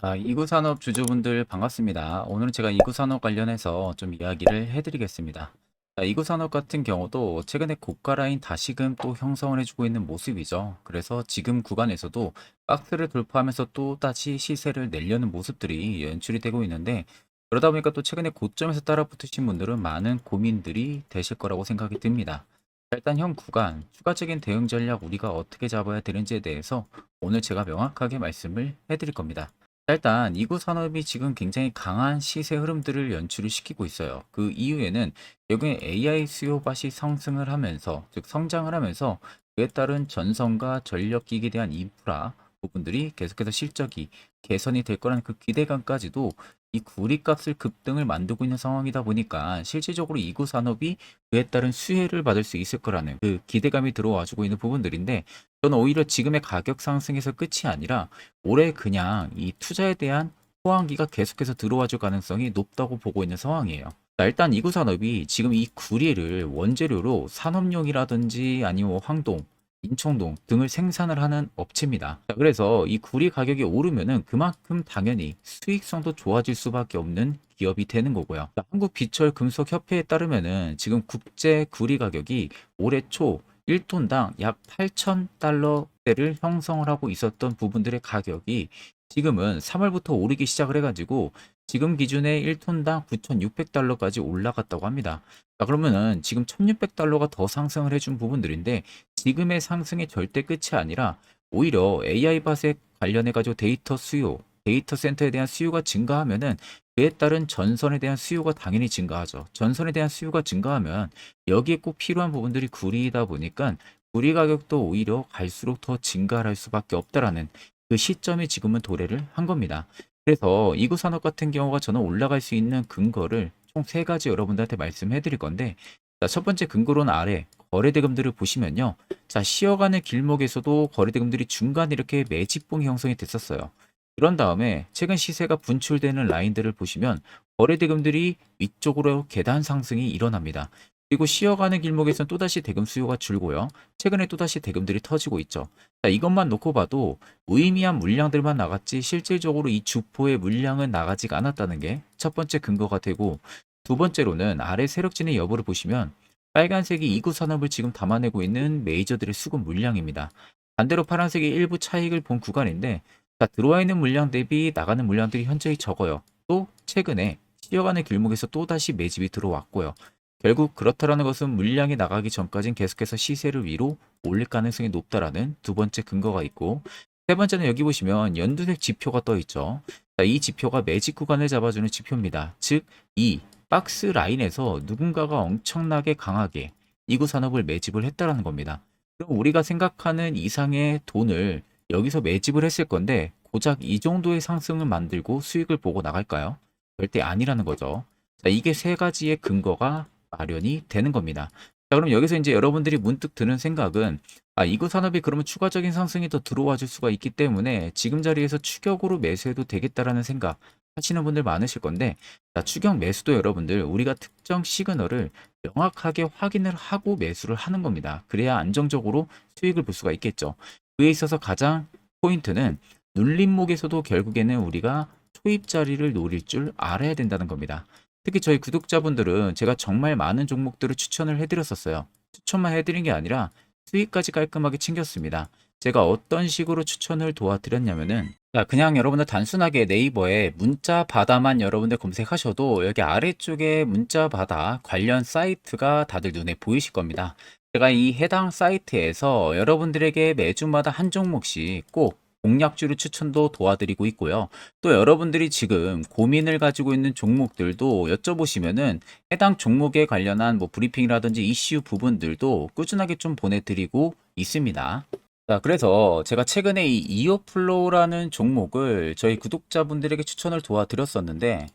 아, 이구산업 주주분들 반갑습니다. 오늘은 제가 이구산업 관련해서 좀 이야기를 해드리겠습니다. 자, 이구산업 같은 경우도 최근에 고가 라인 다시금 또 형성을 해주고 있는 모습이죠. 그래서 지금 구간에서도 박스를 돌파하면서 또 다시 시세를 내려는 모습들이 연출이 되고 있는데 그러다 보니까 또 최근에 고점에서 따라 붙으신 분들은 많은 고민들이 되실 거라고 생각이 듭니다. 자, 일단 현 구간 추가적인 대응 전략 우리가 어떻게 잡아야 되는지에 대해서 오늘 제가 명확하게 말씀을 해드릴 겁니다. 자, 일단 이구 산업이 지금 굉장히 강한 시세 흐름들을 연출을 시키고 있어요. 그 이유에는 결국에 AI 수요밭이 상승을 하면서 즉 성장을 하면서 그에 따른 전선과 전력기기에 대한 인프라 부분들이 계속해서 실적이 개선이 될 거라는 그 기대감까지도 이 구리값을 급등을 만들고 있는 상황이다 보니까 실질적으로 이구 산업이 그에 따른 수혜를 받을 수 있을 거라는 그 기대감이 들어와주고 있는 부분들인데 저는 오히려 지금의 가격 상승에서 끝이 아니라 올해 그냥 이 투자에 대한 호황기가 계속해서 들어와줄 가능성이 높다고 보고 있는 상황이에요. 자, 일단 이구 산업이 지금 이 구리를 원재료로 산업용이라든지 아니면 뭐 황동, 인청동 등을 생산을 하는 업체입니다. 자, 그래서 이 구리 가격이 오르면은 그만큼 당연히 수익성도 좋아질 수밖에 없는 기업이 되는 거고요. 자, 한국 비철 금속 협회에 따르면은 지금 국제 구리 가격이 올해 초 1톤당 약 8,000달러대를 형성을 하고 있었던 부분들의 가격이 지금은 3월부터 오르기 시작을 해가지고 지금 기준에 1톤당 9,600달러까지 올라갔다고 합니다. 자, 그러면은 지금 1,600달러가 더 상승을 해준 부분들인데 지금의 상승의 절대 끝이 아니라 오히려 AI 밭에 관련해 가지고 데이터 수요, 데이터 센터에 대한 수요가 증가하면은 그에 따른 전선에 대한 수요가 당연히 증가하죠. 전선에 대한 수요가 증가하면 여기에 꼭 필요한 부분들이 구리이다 보니까 구리 가격도 오히려 갈수록 더 증가할 수밖에 없다라는 그 시점이 지금은 도래를 한 겁니다. 그래서 이구 산업 같은 경우가 저는 올라갈 수 있는 근거를 총 세 가지 여러분들한테 말씀해 드릴 건데 자, 첫 번째 근거로는 아래 거래대금들을 보시면요. 자, 쉬어가는 길목에서도 거래대금들이 중간에 이렇게 매집봉 형성이 됐었어요. 그런 다음에 최근 시세가 분출되는 라인들을 보시면 거래대금들이 위쪽으로 계단 상승이 일어납니다. 그리고 쉬어가는 길목에서는 또다시 대금 수요가 줄고요. 최근에 또다시 대금들이 터지고 있죠. 자, 이것만 놓고 봐도 무의미한 물량들만 나갔지 실질적으로 이 주포의 물량은 나가지가 않았다는 게 첫 번째 근거가 되고 두 번째로는 아래 세력진의 여부를 보시면 빨간색이 이구 산업을 지금 담아내고 있는 메이저들의 수급 물량입니다. 반대로 파란색이 일부 차익을 본 구간인데 자, 들어와 있는 물량 대비 나가는 물량들이 현저히 적어요. 또 최근에 쉬어가는 길목에서 또다시 매집이 들어왔고요. 결국 그렇다라는 것은 물량이 나가기 전까진 계속해서 시세를 위로 올릴 가능성이 높다라는 두 번째 근거가 있고 세 번째는 여기 보시면 연두색 지표가 떠 있죠. 자, 이 지표가 매직 구간을 잡아주는 지표입니다. 즉, 이 박스 라인에서 누군가가 엄청나게 강하게 이구 산업을 매집을 했다라는 겁니다. 그럼 우리가 생각하는 이상의 돈을 여기서 매집을 했을 건데 고작 이 정도의 상승을 만들고 수익을 보고 나갈까요? 절대 아니라는 거죠. 자, 이게 세 가지의 근거가 마련이 되는 겁니다. 자, 그럼 여기서 이제 여러분들이 문득 드는 생각은 아, 이구 산업이 그러면 추가적인 상승이 더 들어와 줄 수가 있기 때문에 지금 자리에서 추격으로 매수해도 되겠다라는 생각 하시는 분들 많으실 건데 자, 추격 매수도 여러분들 우리가 특정 시그널을 명확하게 확인을 하고 매수를 하는 겁니다. 그래야 안정적으로 수익을 볼 수가 있겠죠. 그에 있어서 가장 포인트는 눌림목에서도 결국에는 우리가 초입 자리를 노릴 줄 알아야 된다는 겁니다. 특히 저희 구독자분들은 제가 정말 많은 종목들을 추천을 해드렸었어요. 추천만 해드린 게 아니라 수익까지 깔끔하게 챙겼습니다. 제가 어떤 식으로 추천을 도와드렸냐면은 자, 그냥 여러분들 단순하게 네이버에 문자 바다만 여러분들 검색하셔도 여기 아래쪽에 문자 바다 관련 사이트가 다들 눈에 보이실 겁니다. 제가 이 해당 사이트에서 여러분들에게 매주마다 한 종목씩 꼭 공략주를 추천도 도와드리고 있고요. 또 여러분들이 지금 고민을 가지고 있는 종목들도 여쭤보시면은 해당 종목에 관련한 뭐 브리핑이라든지 이슈 부분들도 꾸준하게 좀 보내드리고 있습니다. 자, 그래서 제가 최근에 이 이어플로우라는 종목을 저희 구독자분들에게 추천을 도와드렸었는데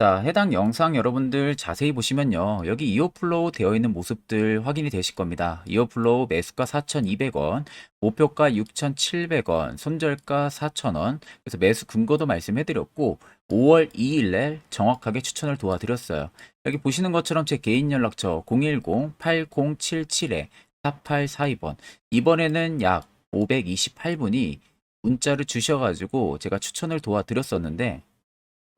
자, 해당 영상 여러분들 자세히 보시면요. 여기 이어플로우 되어 있는 모습들 확인이 되실 겁니다. 이어플로우 매수가 4,200원, 목표가 6,700원, 손절가 4,000원. 그래서 매수 근거도 말씀해 드렸고 5월 2일 날 정확하게 추천을 도와드렸어요. 여기 보시는 것처럼 제 개인 연락처 010-8077-4842번. 이번에는 약 528분이 문자를 주셔가지고 제가 추천을 도와드렸었는데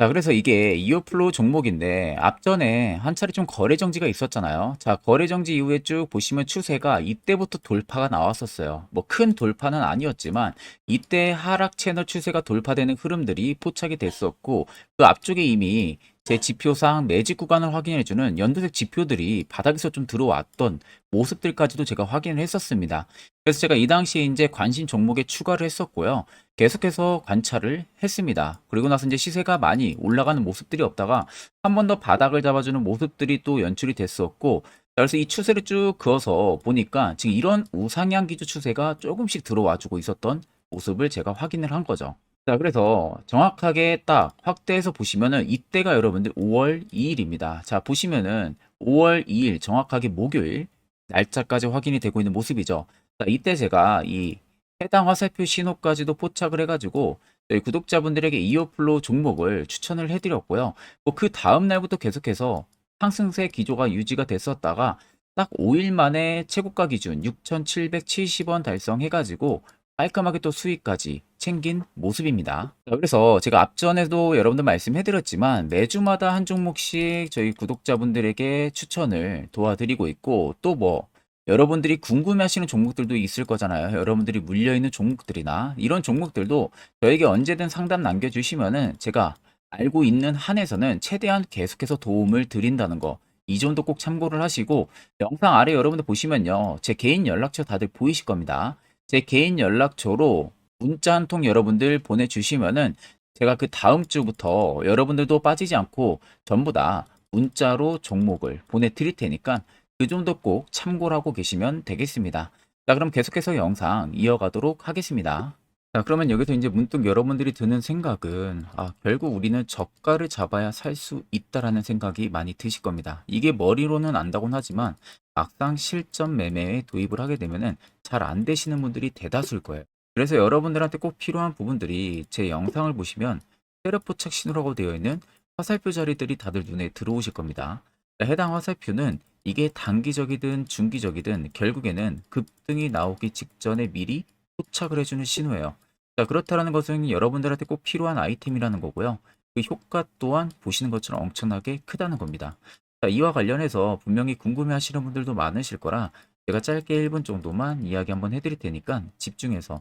자, 그래서 이게 이어플로우 종목인데 앞전에 한 차례 좀 거래 정지가 있었잖아요. 자, 거래 정지 이후에 쭉 보시면 추세가 이때부터 돌파가 나왔었어요. 뭐 큰 돌파는 아니었지만 이때 하락 채널 추세가 돌파되는 흐름들이 포착이 됐었고 그 앞쪽에 이미 제 지표상 매직 구간을 확인해주는 연두색 지표들이 바닥에서 좀 들어왔던 모습들까지도 제가 확인을 했었습니다. 그래서 제가 이 당시에 이제 관심 종목에 추가를 했었고요. 계속해서 관찰을 했습니다. 그리고 나서 이제 시세가 많이 올라가는 모습들이 없다가 한 번 더 바닥을 잡아주는 모습들이 또 연출이 됐었고, 자, 그래서 이 추세를 쭉 그어서 보니까 지금 이런 우상향 기조 추세가 조금씩 들어와주고 있었던 모습을 제가 확인을 한 거죠. 자, 그래서 정확하게 딱 확대해서 보시면은 이때가 여러분들 5월 2일입니다. 자, 보시면은 5월 2일 정확하게 목요일 날짜까지 확인이 되고 있는 모습이죠. 자, 이때 제가 이 해당 화살표 신호까지도 포착을 해가지고 저희 구독자분들에게 이어플로우 종목을 추천을 해드렸고요. 뭐 그 다음 날부터 계속해서 상승세 기조가 유지가 됐었다가 딱 5일 만에 최고가 기준 6,770원 달성해가지고 깔끔하게 또 수익까지 챙긴 모습입니다. 자, 그래서 제가 앞전에도 여러분들 말씀해드렸지만 매주마다 한 종목씩 저희 구독자분들에게 추천을 도와드리고 있고 또뭐 여러분들이 궁금해하시는 종목들도 있을 거잖아요. 여러분들이 물려있는 종목들이나 이런 종목들도 저에게 언제든 상담 남겨주시면은 제가 알고 있는 한에서는 최대한 계속해서 도움을 드린다는 거. 이 점도 꼭 참고를 하시고 영상 아래 여러분들 보시면요. 제 개인 연락처 다들 보이실 겁니다. 제 개인 연락처로 문자 한 통 여러분들 보내주시면은 제가 그 다음 주부터 여러분들도 빠지지 않고 전부 다 문자로 종목을 보내드릴 테니까 그 점도 꼭 참고를 하고 계시면 되겠습니다. 자, 그럼 계속해서 영상 이어가도록 하겠습니다. 자, 그러면 여기서 이제 문득 여러분들이 드는 생각은, 아, 결국 우리는 저가를 잡아야 살 수 있다라는 생각이 많이 드실 겁니다. 이게 머리로는 안다곤 하지만, 막상 실전 매매에 도입을 하게 되면은 잘 안 되시는 분들이 대다수일 거예요. 그래서 여러분들한테 꼭 필요한 부분들이 제 영상을 보시면 세력 포착 신호라고 되어 있는 화살표 자리들이 다들 눈에 들어오실 겁니다. 해당 화살표는 이게 단기적이든 중기적이든 결국에는 급등이 나오기 직전에 미리 포착을 해주는 신호예요. 자, 그렇다라는 것은 여러분들한테 꼭 필요한 아이템이라는 거고요. 그 효과 또한 보시는 것처럼 엄청나게 크다는 겁니다. 자, 이와 관련해서 분명히 궁금해 하시는 분들도 많으실 거라 제가 짧게 1분 정도만 이야기 한번 해드릴 테니까 집중해서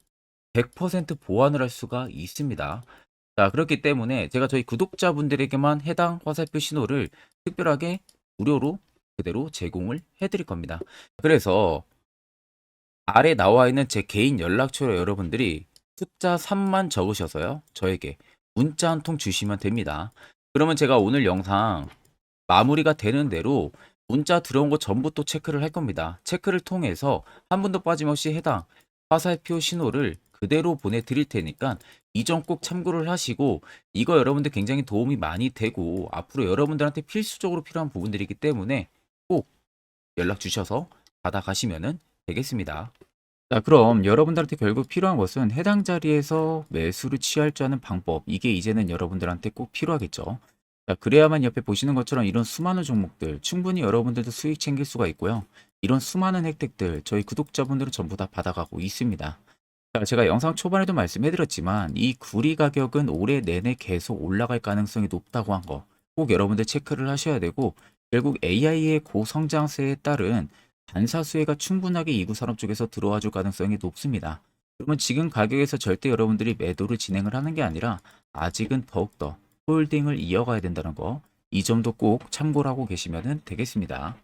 100% 보완을 할 수가 있습니다. 자, 그렇기 때문에 제가 저희 구독자분들에게만 해당 화살표 신호를 특별하게 무료로 그대로 제공을 해드릴 겁니다. 그래서 아래 나와 있는 제 개인 연락처로 여러분들이 숫자 3만 적으셔서요. 저에게 문자 한 통 주시면 됩니다. 그러면 제가 오늘 영상 마무리가 되는 대로 문자 들어온 거 전부 또 체크를 할 겁니다. 체크를 통해서 한 분도 빠짐없이 해당 화살표 신호를 그대로 보내드릴 테니까 이 점 꼭 참고를 하시고 이거 여러분들 굉장히 도움이 많이 되고 앞으로 여러분들한테 필수적으로 필요한 부분들이기 때문에 꼭 연락 주셔서 받아가시면 되겠습니다. 자, 그럼 여러분들한테 결국 필요한 것은 해당 자리에서 매수를 취할 줄 아는 방법. 이게 이제는 여러분들한테 꼭 필요하겠죠. 자, 그래야만 옆에 보시는 것처럼 이런 수많은 종목들 충분히 여러분들도 수익 챙길 수가 있고요. 이런 수많은 혜택들 저희 구독자분들은 전부 다 받아가고 있습니다. 자, 제가 영상 초반에도 말씀해드렸지만 이 구리 가격은 올해 내내 계속 올라갈 가능성이 높다고 한 거 꼭 여러분들 체크를 하셔야 되고 결국 AI의 고성장세에 따른 반사 수혜가 충분하게 이구 산업 쪽에서 들어와 줄 가능성이 높습니다. 그러면 지금 가격에서 절대 여러분들이 매도를 진행을 하는 게 아니라 아직은 더욱더 홀딩을 이어가야 된다는 거 이 점도 꼭 참고를 하고 계시면 되겠습니다.